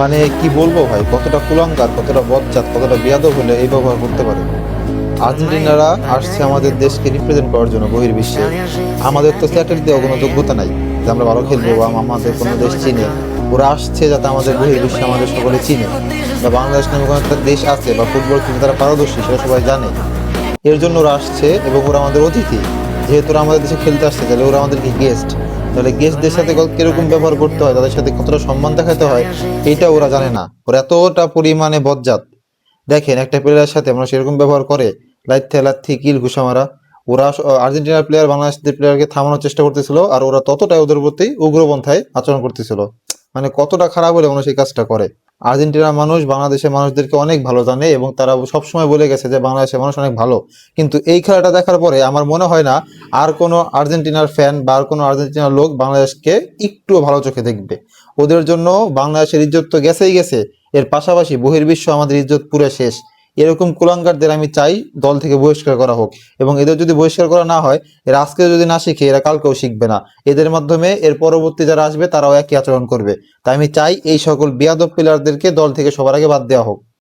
মানে কি বলব ভাই? কতটা কুলাঙ্গার, কতটা বজ্জাত কতটা বিয়াদব হলে এই ব্যবহার করতে পারে? আর্জেন্টিনারা আসছে আমাদের দেশকে রিপ্রেজেন্ট করার জন্য বহির্বিশ্বে। আমাদের তো স্যাটেলাইট দেওয়ার কোনো যোগ্যতা নাই যে আমরা ভালো খেলব বা আমাদের কোনো দেশ চিনে। ওরা আসছে যাতে আমাদের বহির্বিশ্বে আমাদের সকলে চিনে। বা বাংলাদেশ নামে কোনো একটা দেশ আছে বা ফুটবল খেলতে তারা পারদর্শী, সেটা সবাই জানে। এর জন্য ওরা আসছে এবং ওরা আমাদের অতিথি। যেহেতু ওরা আমাদের দেশে খেলতে আসছে, তাহলে ওরা আমাদেরকে গেস্ট তাহলে গেস্টদের সাথে কীরকম ব্যবহার করতে হয়? তাদের সাথে কতটা সম্মান দেখাতে হয়? এটা ওরা জানে না। ওরা এতটা পরিমাণে বজ্জাত। দেখেন, একটা প্লেয়ারের সাথে আমরা সেরকম ব্যবহার করে লাইথে লাথি, কিল ঘুষা মারা ওরা আর্জেন্টিনার প্লেয়ার বাংলাদেশের প্লেয়ারকে থামানোর চেষ্টা করতেছিল আর ওরা ততটাই ওদের প্রতি উগ্রপন্থায় আচরণ করতেছিল। মানে কতটা খারাপ হলে মানুষ এই কাজটা করে। আর্জেন্টিনার মানুষ বাংলাদেশের মানুষদেরকে অনেক ভালো জানে এবং তারা সবসময় বলে গেছে যে বাংলাদেশের মানুষ অনেক ভালো। কিন্তু এই খেলাটা দেখার পরে আমার মনে হয় না আর কোনো আর্জেন্টিনার ফ্যান বা আর কোনো আর্জেন্টিনার লোক বাংলাদেশকে একটুও ভালো চোখে দেখবে। ওদের জন্য বাংলাদেশের ইজ্জত তো গেছেই গেছে। এর পাশাপাশি বহির্বিশ্ব আমাদের ইজ্জত পুরে শেষ। এরকম কুলাঙ্গারদের আমি চাই দল থেকে বহিষ্কার করা হোক। এবং এদের যদি বহিষ্কার করা না হয়, এরা আজকে যদি না শিখে, এরা কালকেও শিখবে না। এদের মাধ্যমে এর পরবর্তী যারা আসবে, তারাও একই আচরণ করবে। তাই আমি চাই এই সকল বিয়াদব প্লেয়ারদেরকে দল থেকে সবার আগে বাদ দেওয়া হোক।